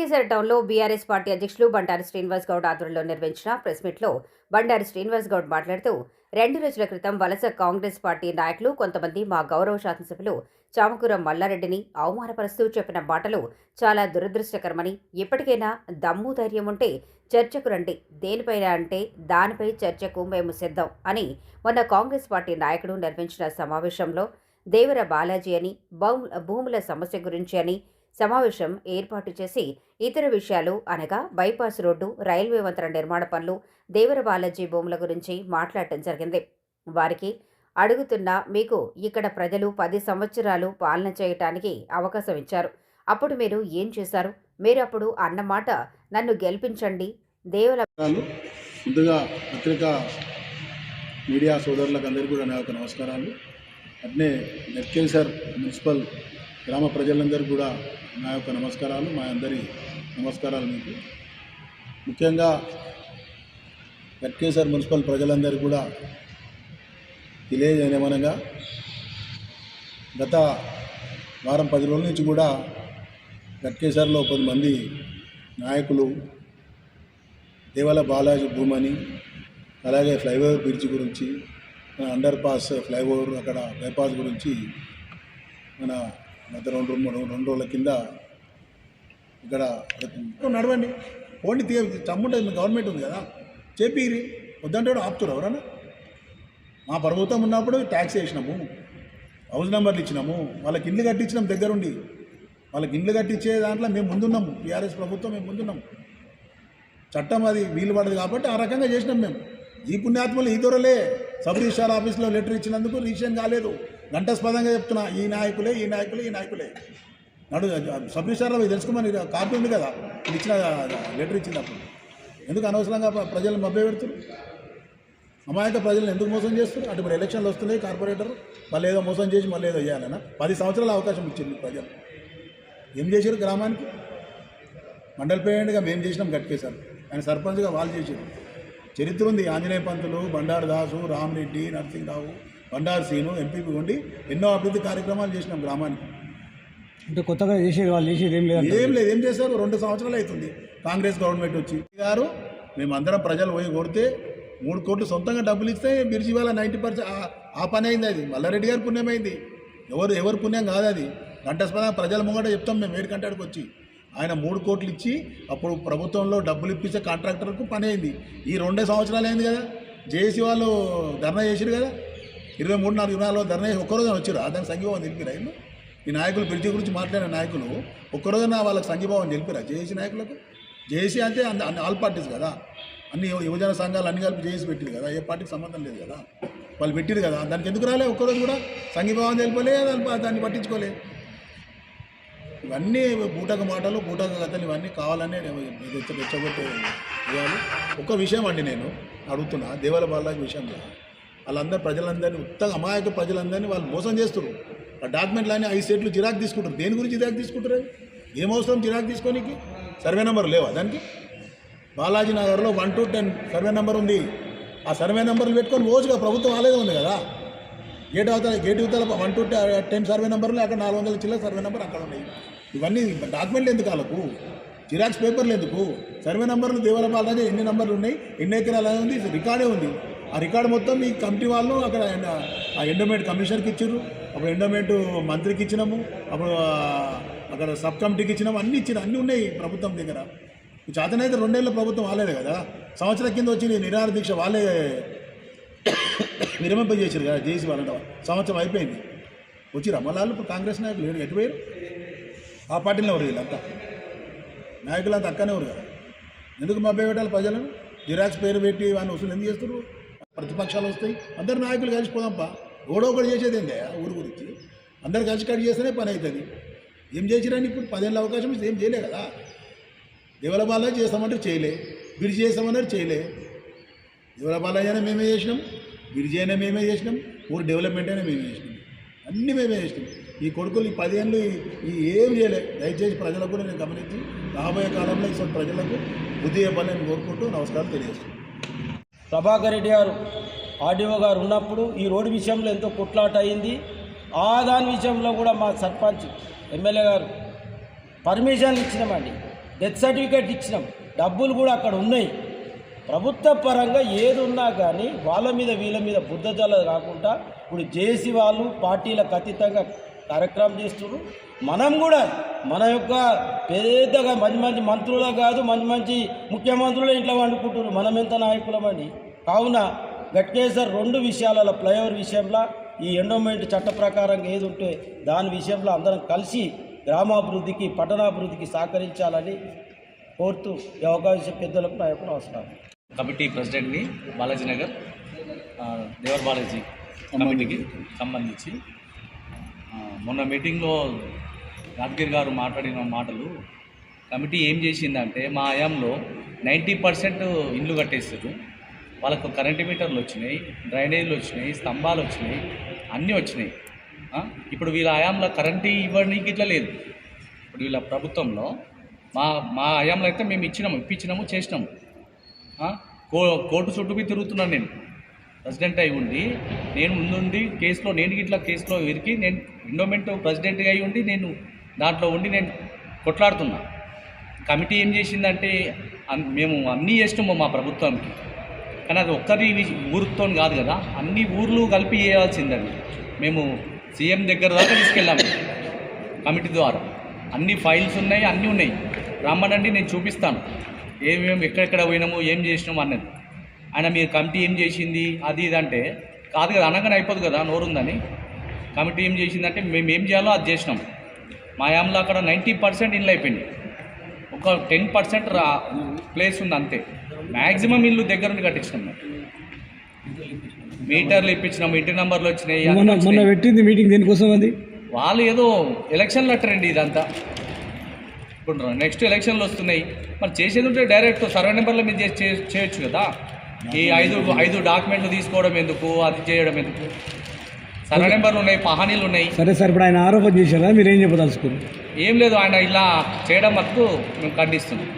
గట్కేసర్ టౌన్లో BRS party అధ్యక్షులు బండారు శ్రీనివాస్ గౌడ్ ఆధ్వర్యంలో నిర్వహించిన ప్రెస్ మీట్లో బండారు శ్రీనివాస్ గౌడ్ మాట్లాడుతూ రెండు రోజుల క్రితం వలస కాంగ్రెస్ పార్టీ నాయకులు కొంతమంది మా గౌరవ శాసనసభ్యులు చామకూర మల్లారెడ్డిని అవమానపరుస్తూ చెప్పిన మాటలు చాలా దురదృష్టకరమని ఇప్పటికైనా దమ్ము ధైర్యం ఉంటే చర్చకు రండి దేనిపైన అంటే దానిపై చర్చకు మేము సిద్ధం అని మొన్న కాంగ్రెస్ పార్టీ నాయకుడు నిర్వహించిన సమావేశంలో దేవర బాలాజీ అని భూముల సమస్య గురించి అని సమావేశం ఏర్పాటు చేసి ఇతర విషయాలు అనగా బైపాస్ రోడ్డు రైల్వే వంతెన నిర్మాణ పనులు దేవర బాలాజీ భూముల గురించి మాట్లాడటం జరిగింది. వారికి అడుగుతున్న మీకు ఇక్కడ ప్రజలు పది సంవత్సరాలు పాలన చేయటానికి అవకాశం ఇచ్చారు. అప్పుడు మీరు ఏం చేశారు? మీరు అప్పుడు అన్నమాట నన్ను గెలిపించండి. దేవుల ముందుగా పత్రికా మీడియా సోదరులకు అందరికీ కూడా నా యొక్క నమస్కారాలు. అట్నే నెట్కేసర్ మున్సిపల్ గ్రామ ప్రజలందరూ కూడా నా యొక్క నమస్కారాలు మా అందరి నమస్కారాలు మీకు. ముఖ్యంగా నెట్కేసర్ మున్సిపల్ ప్రజలందరూ కూడా తెలియజేయమనగా గత వారం పది రోజుల నుంచి కూడా గట్కేసర్లో పది మంది నాయకులు దేవాల బాలాజీ భూమని అలాగే ఫ్లైఓవర్ బ్రిడ్జ్ గురించి మన అండర్ పాస్ ఫ్లైఓవర్ అక్కడ బైపాస్ గురించి మన గత రెండు రెండు రెండు రోజుల కింద ఇక్కడ నడవండి. పోండి తీ తమ్ముంటే గవర్నమెంట్ ఉంది కదా. చెప్పిరి వద్దంటే కూడా ఆపుతారు ఎవరన్నా? మా ప్రభుత్వం ఉన్నప్పుడు ట్యాక్స్ వేసినాము. హౌస్ నెంబర్లు ఇచ్చినాము. వాళ్ళకి ఇండ్లు కట్టించినాం దగ్గరుండి. వాళ్ళకి ఇండ్లు కట్టించే దాంట్లో మేము ముందున్నాము టీఆర్ఎస్ ప్రభుత్వం మేము ముందున్నాము చట్టం అది వీలు పడదు కాబట్టి ఆ రకంగా చేసినాం మేము. ఈ పుణ్యాత్మలు ఈ దొరలే. సబ్ రిజిస్ట్రార్ ఆఫీస్లో లెటర్ ఇచ్చినందుకు రిజిస్ట్రేషన్ కాలేదు. ఘంటస్పదంగా చెప్తున్నా ఈ నాయకులే ఈ నాయకులే ఈ నాయకులే. నడు సబ్ రిజిస్టార్లో తెలుసుకోమని కార్డు ఉంది కదా ఇచ్చిన లెటర్ ఇచ్చినప్పుడు. ఎందుకు అనవసరంగా ప్రజలు ప్రజలను మభ్య పెడుతున్నారు అమాయక ప్రజలను ఎందుకు మోసం చేస్తారు? అటు ఇప్పుడు ఎలక్షన్లు వస్తున్నాయి కార్పొరేటర్ మళ్ళీ ఏదో మోసం చేసి మళ్ళీ ఏదో చేయాలన్నా పది సంవత్సరాల అవకాశం ఇచ్చింది ప్రజలు. ఏం చేశారు గ్రామానికి? మండల పేరెంట్గా మేము చేసినాం గట్కేశారు ఆయన సర్పంచ్గా వాళ్ళు చేశారు చరిత్ర ఉంది. ఆంజనేయ పంతులు బండారు దాసు రామరెడ్డి నరసింహరావు. బండారు సీను ఎంపీపీ ఉండి ఎన్నో అభివృద్ధి కార్యక్రమాలు చేసినాం గ్రామానికి. అంటే కొత్తగా చేసేది వాళ్ళు చేసేది ఏం లేదు ఏం లేదు ఏం చేశారు? రెండు సంవత్సరాలు అవుతుంది. కాంగ్రెస్ గవర్నమెంట్ వచ్చి. గారు మేమందరం ప్రజలు పోయి కొడితే మూడు కోట్లు సొంతంగా డబ్బులు ఇస్తే బిర్జి వాళ్ళ నైంటీ పర్సెంట్ ఆ పని అయింది అది. మల్లారెడ్డి గారి పుణ్యమైంది ఎవరు ఎవరు పుణ్యం కాదు అది. గంటస్పదంగా ప్రజల ముంగట చెప్తాం మేము ఏడు గంటలకు వచ్చి. ఆయన మూడు కోట్లు ఇచ్చి అప్పుడు ప్రభుత్వంలో డబ్బులు ఇప్పించే కాంట్రాక్టర్కు పని అయింది. ఈ రెండే సంవత్సరాలు అయింది కదా. జేసీ వాళ్ళు ధర్నా చేసిరు కదా. ఇరవై మూడు నాలుగు ఇరవై ధర్నా చేసి ఒక్కరోజు వచ్చారు. దానికి సంఘీభావం తెలిపిరా ఇల్లు? ఈ నాయకులు బ్రిడ్జి గురించి మాట్లాడిన నాయకులు ఒక్కరోజున వాళ్ళకి సంఘీభావం తెలిపిరా? జేసీ నాయకులకు? జేఏసీ అంటే అన్ని ఆల్ పార్టీస్ కదా. అన్ని యువజన సంఘాలు అన్ని కలిపి జేసీ పెట్టింది కదా. ఏ పార్టీకి సంబంధం లేదు కదా. వాళ్ళు పెట్టిరు కదా. దానికి ఎందుకు రాలే ఒక్కరోజు కూడా? సంఘీభావం తెలిపలే దాన్ని దాన్ని పట్టించుకోలే. ఇవన్నీ బూటక మాటలు బూటక కథలు ఇవన్నీ కావాలనే నేను రెచ్చగొట్టే చేయాలి ఒక్క విషయం అండి నేను అడుగుతున్నా. దేవాల బాలాజీ విషయంలో వాళ్ళందరూ ప్రజలందరినీ ఉత్తగా అమాయక ప్రజలందరినీ వాళ్ళు మోసం చేస్తున్నారు ఆ డాక్యుమెంట్లన్నీ ఐదు సెట్లు జిరాక్ తీసుకుంటారు. దేని గురించి జిరాక్ తీసుకుంటారు ఏం అవసరం జిరాక్ తీసుకోనికి? సర్వే నెంబర్ లేవా దానికి? బాలాజీ నగర్లో one two ten survey number ఉంది. ఆ సర్వే నెంబర్లు పెట్టుకొని రోజుగా ప్రభుత్వం ఆలేదే ఉంది కదా? గేట్ అవతల గేట్ అవతల వన్ టు టెన్ సర్వే నెంబర్లు అక్కడ నాలుగు వందల చిల్లర సర్వే నెంబర్ అక్కడ ఉన్నాయి. ఇవన్నీ డాక్యుమెంట్లు ఎందుకు వాళ్ళకు? జిరాక్స్ పేపర్లు ఎందుకు? సర్వే నెంబర్లు దేవాల బాలాజీ ఎన్ని నెంబర్లు ఉన్నాయి? ఎన్ని ఎకరాలు ఉంది రికార్డే ఉంది. ఆ రికార్డు మొత్తం ఈ కమిటీ వాళ్ళు అక్కడ ఆ ఎండోమెంట్ కమిషనర్కి ఇచ్చారు అప్పుడు ఎండోమెంట్ మంత్రికి ఇచ్చినాము అప్పుడు అక్కడ సబ్ కమిటీకి ఇచ్చినాము అన్ని ఇచ్చినాయి అన్నీ ఉన్నాయి ప్రభుత్వం దగ్గర. చేతనైతే రెండేళ్ళ ప్రభుత్వం వాళ్ళే కదా సంవత్సరం కింద వచ్చి నిరాహార దీక్ష వాళ్ళే విరమింపజేసారు కదా జేసీ వాళ్ళ సంవత్సరం అయిపోయింది. వచ్చి రమలాలు ఇప్పుడు కాంగ్రెస్ నాయకులు లేరు ఎటు పోయారు ఆ పార్టీలో ఎవరు వీళ్ళంతా? నాయకులంతా అక్కనే ఎవరు కదా. ఎందుకు మభ్య పెట్టాలి ప్రజలను? జిరాక్స్ పేరు పెట్టి వాళ్ళని వసూలు ఎందుకు చేస్తారు ప్రతిపక్షాలు వస్తాయి. అందరు నాయకులు కలిసిపోదాంపా. ఓడో ఒకటి చేసేది ఏంటి ఊరు గురించి? అందరు కలిసి కట్ చేస్తేనే పని అవుతుంది ఏం చేసిరని ఇప్పుడు? పదేళ్ళ అవకాశం ఇస్తే ఏం చేయలే కదా. దేవల చేస్తామంటే చేయలే. బిడి చేస్తామన్నారు చేయలే. దేవల మేమే చేసినాం. బిడ్జి అయినా మేమే చేసినాం. ఊరు డెవలప్మెంట్ అయినా మేమే చేసినాం. అన్నీ మేమే చేసినాం. ఈ కొడుకులు ఈ పదేళ్ళు ఈ- ఏం చేయలే. దయచేసి ప్రజలకు కూడా నేను గమనించి రాబోయే కాలంలో ఈ ప్రజలకు బుద్ధి చెప్పాలని కోరుకుంటూ నమస్కారం తెలియజేస్తున్నాను. ప్రభాకర్ రెడ్డి గారు ఆర్డీఓ గారు ఉన్నప్పుడు ఈ రోడ్డు విషయంలో ఎంతో కొట్లాట అయింది. ఆ దాని విషయంలో కూడా మా సర్పంచ్ ఎమ్మెల్యే గారు పర్మిషన్లు ఇచ్చినామండి. డెత్ సర్టిఫికేట్ ఇచ్చినాం. డబ్బులు కూడా అక్కడ ఉన్నాయి. ప్రభుత్వ పరంగా ఏది ఉన్నా కానీ వాళ్ళ మీద వీళ్ళ మీద బుద్ధజల రాకుండా ఇప్పుడు జేసీ వాళ్ళు పార్టీలకు అతీతంగా కార్యక్రమం చేస్తున్నారు మనం కూడా మన యొక్క పెద్దగా మంచి మంచి మంత్రులే కాదు మంచి మంచి ముఖ్యమంత్రులే ఇంట్లో వండుకుంటున్నారు మనం ఎంత నాయకులమని కావున గట్కేసర్ రెండు విషయాలలో ఫ్లైఓవర్ విషయంలో ఈ ఎండోమెంట్ చట్ట ప్రకారం ఏది ఉంటే దాని విషయంలో అందరం కలిసి గ్రామాభివృద్ధికి పట్టణాభివృద్ధికి సహకరించాలని కోరుతూ ఈ అవకాశం పెద్దలకు నా యొక్క అవసరం కమిటీ ప్రెసిడెంట్ని బాలాజీ నగర్ దేవర్ బాలాజీ కమిటీకి సంబంధించి మొన్న మీటింగ్లో యాదగిరి గారు మాట్లాడిన మాటలు కమిటీ ఏం చేసిందంటే మా ఆయాంలో నైంటీ పర్సెంట్ ఇండ్లు కట్టేస్తారు వాళ్ళకు కరెంటు మీటర్లు వచ్చినాయి డ్రైనేజీలు వచ్చినాయి స్తంభాలు వచ్చినాయి అన్నీ వచ్చినాయి. ఇప్పుడు వీళ్ళ ఆయాంలో కరెంటు ఇవ్వడానికి ఇట్లా లేదు. ఇప్పుడు వీళ్ళ ప్రభుత్వంలో మా మా ఆయాంలో అయితే మేము ఇచ్చినాము ఇప్పించినాము చేసినాము. కో కోర్టు చుట్టూ తిరుగుతున్నాను నేను. ప్రెసిడెంట్ అయి ఉండి నేను ముందుండి కేసులో నేను ఇట్లా కేసులో ఇరికి నేను ఎండోమెంట్ ప్రెసిడెంట్గా అయి ఉండి నేను దాంట్లో ఉండి నేను కొట్లాడుతున్నా. కమిటీ ఏం చేసిందంటే మేము అన్నీ చేసినాము మా ప్రభుత్వానికి. కానీ అది ఒక్కరి ఊరుతో కాదు కదా అన్ని ఊర్లు కలిపి చేయాల్సిందండి మేము సీఎం దగ్గర దాకా తీసుకెళ్ళాము కమిటీ ద్వారా. అన్ని ఫైల్స్ ఉన్నాయి అన్నీ ఉన్నాయి. రమ్మనండి నేను చూపిస్తాను. ఏమేమి ఎక్కడెక్కడ పోయినాము ఏం చేసినాము అన్నది. ఆయన మీరు కమిటీ ఏం చేసింది? అది ఇది అంటే కాదు కదా అనగానే అయిపోదు కదా నోరుందని. కమిటీ ఏం చేసిందంటే మేము ఏం చేయాలో అది చేసినాం. మా యాంలో అక్కడ నైంటీ పర్సెంట్ ఇల్లు అయిపోయింది. ఒక టెన్ పర్సెంట్ రా ప్లేస్ ఉంది అంతే. మ్యాక్సిమం ఇల్లు దగ్గర నుండి కట్టించినాం మేము. మీటర్లు ఇప్పించినాము ఇంటి నెంబర్లు వచ్చినాయి. పెట్టింది మీటింగ్ దేనికోసం అది? వాళ్ళు ఏదో ఎలక్షన్లు అట్టరండి ఇదంతా. ఇప్పుడు నెక్స్ట్ ఎలక్షన్లు వస్తున్నాయి. మరి చేసేది ఉంటే డైరెక్ట్ సర్వే నెంబర్ల మీద చేసి- చేయొచ్చు కదా. ఈ ఐదు ఐదు డాక్యుమెంట్లు తీసుకోవడం ఎందుకు అది చేయడం ఎందుకు సర్వే నెంబర్లు ఉన్నాయి పహానీలు ఉన్నాయి సరే సార్ ఇప్పుడు ఆయన ఆరోపణ చేశారా మీరు ఏం చెప్పదలుచుకున్నారు ఏం లేదు ఆయన ఇలా చేయడం మటుకు మేము ఖండిస్తున్నాం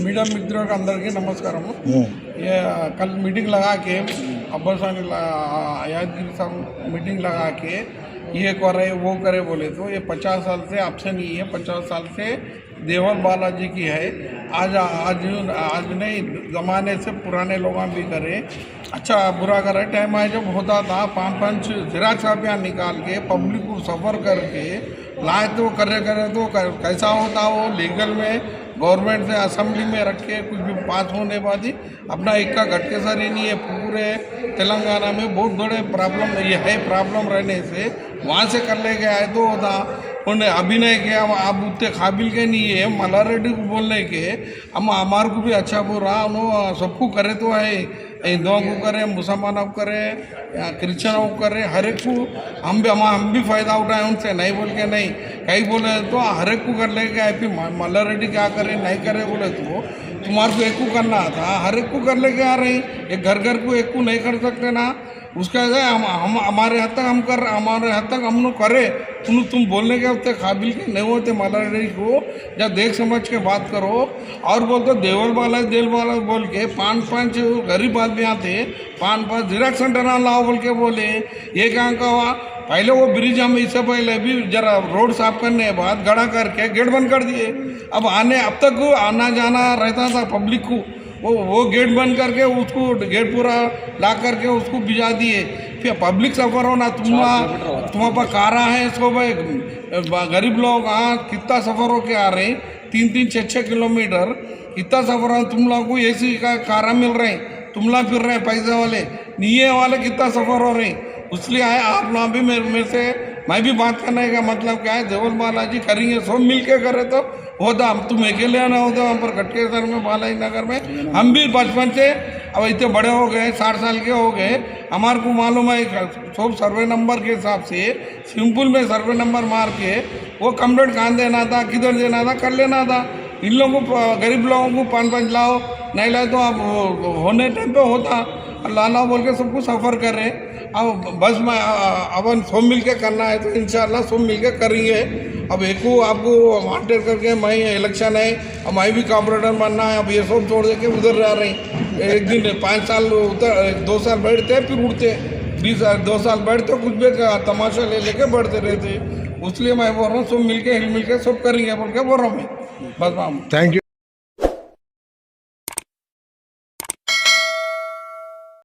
मीडिया मित्रों का अंदर के नमस्कार ये कल मीटिंग लगा के अब्बास यादगिरी साहब मीटिंग लगा के ये करे वो करे बोले तो ये पचास साल से आपसे नहीं है पचास साल से देवल बालाजी की है। आज आज आज नहीं, ज़माने से पुराने लोग भी करे अच्छा बुरा करे टाइम आए जब होता था पाँच पाँच जिराज कापियाँ निकाल के, पब्लिक को सफ़र करके, लाए तो करे करे तो कैसा होता वो लीगल में, गवर्नमेंट से असेंबली में रख के कुछ भी पास होने बाद ही अपना एक का घटके सर ही नहीं है, पूरे तेलंगाना में बहुत बड़े प्रॉब्लम ये है प्रॉब्लम रहने से, वहाँ से कर ले गया है तो होता। उन्हें अभिनय के किया आप उतने काबिल के नहीं है मल्ला रेड्डी को बोलने के हम हमारे को भी अच्छा बुरा उन्होंने सबको करे तो है हिंदुओं को करे मुसलमानों को करे क्रिश्चनों को करे हर एक को हम भी हम हम भी फ़ायदा उठाए उनसे नहीं बोल के नहीं कहीं बोले तो हर एक को कर लेके आए फिर रेड्डी क्या करे नहीं करे बोले तो तुम्हारे को एक को करना था हर एक को कर लेके आ रही एक घर घर को एक को नहीं कर सकते ना उसका हम हम, हमारे हद तक हम कर, हमारे हद तक हम लोग करे। तुम तुम बोलने के उतने काबिल के नहीं होते माला रेड्डी को जब देख समझ के बात करो। और बोलते, देवल वाला, देल वाला बोल के पाँच पाँच गरीब आदमी आते पाँच पाँच जिराक्स सेंटर लाओ बोल के बोले। ये कहाँ का हुआ? पहले वो ब्रिज हम इससे पहले भी जरा रोड साफ़ करने के बाद गड़ा करके गेट बंद कर दिए। अब आने, अब तक आना जाना रहता था पब्लिक को। वो वो गेट बंद करके उसको गेट पूरा ला करके उसको भिजा दिए। फिर पब्लिक सफ़र होना तुम्हारा तुम्हारे पास कारा है इसको भाई गरीब लोग हाँ कितना सफ़र होके आ रहे हैं? तीन तीन छः छः किलोमीटर। कितना सफ़र हो तुम लोगों को एसी का कारा मिल रहे हैं। तुम लोग फिर रहे हैं पैसे वाले। नीए वाले कितना सफ़र हो रहे हैं? इसलिए आए आप लोग भी मेरे से मैं भी बात करने का मतलब क्या है? देवल बालाजी करेंगे सब मिल के करे तो होता। हम तुम अकेले आना होता वहाँ पर कटकेसर में, बालाजी नगर में। हम भी बचपन से, अब इतने बड़े हो गए साठ साल के हो गए हमारे को मालूम है, सब सर्वे नंबर के हिसाब से, सिंपल में सर्वे नंबर मार के, वो कंप्लेंट कहाँ देना था, किधर देना था, कर लेना था। इन लोगों को, गरीब लोगों को पाँच पाँच लाओ, नहीं लाए तो अब होने टाइम पे होता। लाना बोल के सबको सफ़र कर रहे अब बस मैं अपन सब मिल के करना है तो इन सब मिल के करेंगे। अब एक को आपको वॉन्टेड करके मैं इलेक्शन है, अब मैं भी कॉपरेटर बनना है, अब ये सब छोड़ दे के उधर जा रहे हैं। एक दिन पाँच साल उतर दो साल बैठते, फिर उठते। बीस दो साल बैठते, कुछ भी तमाशा ले लेके बढ़ते रहते। इसलिए मैं बोल रहा हूँ, सब मिल के हिल मिल के सब करेंगे बोल के बोल रहा हूँ मैं? बस मैम थैंक यू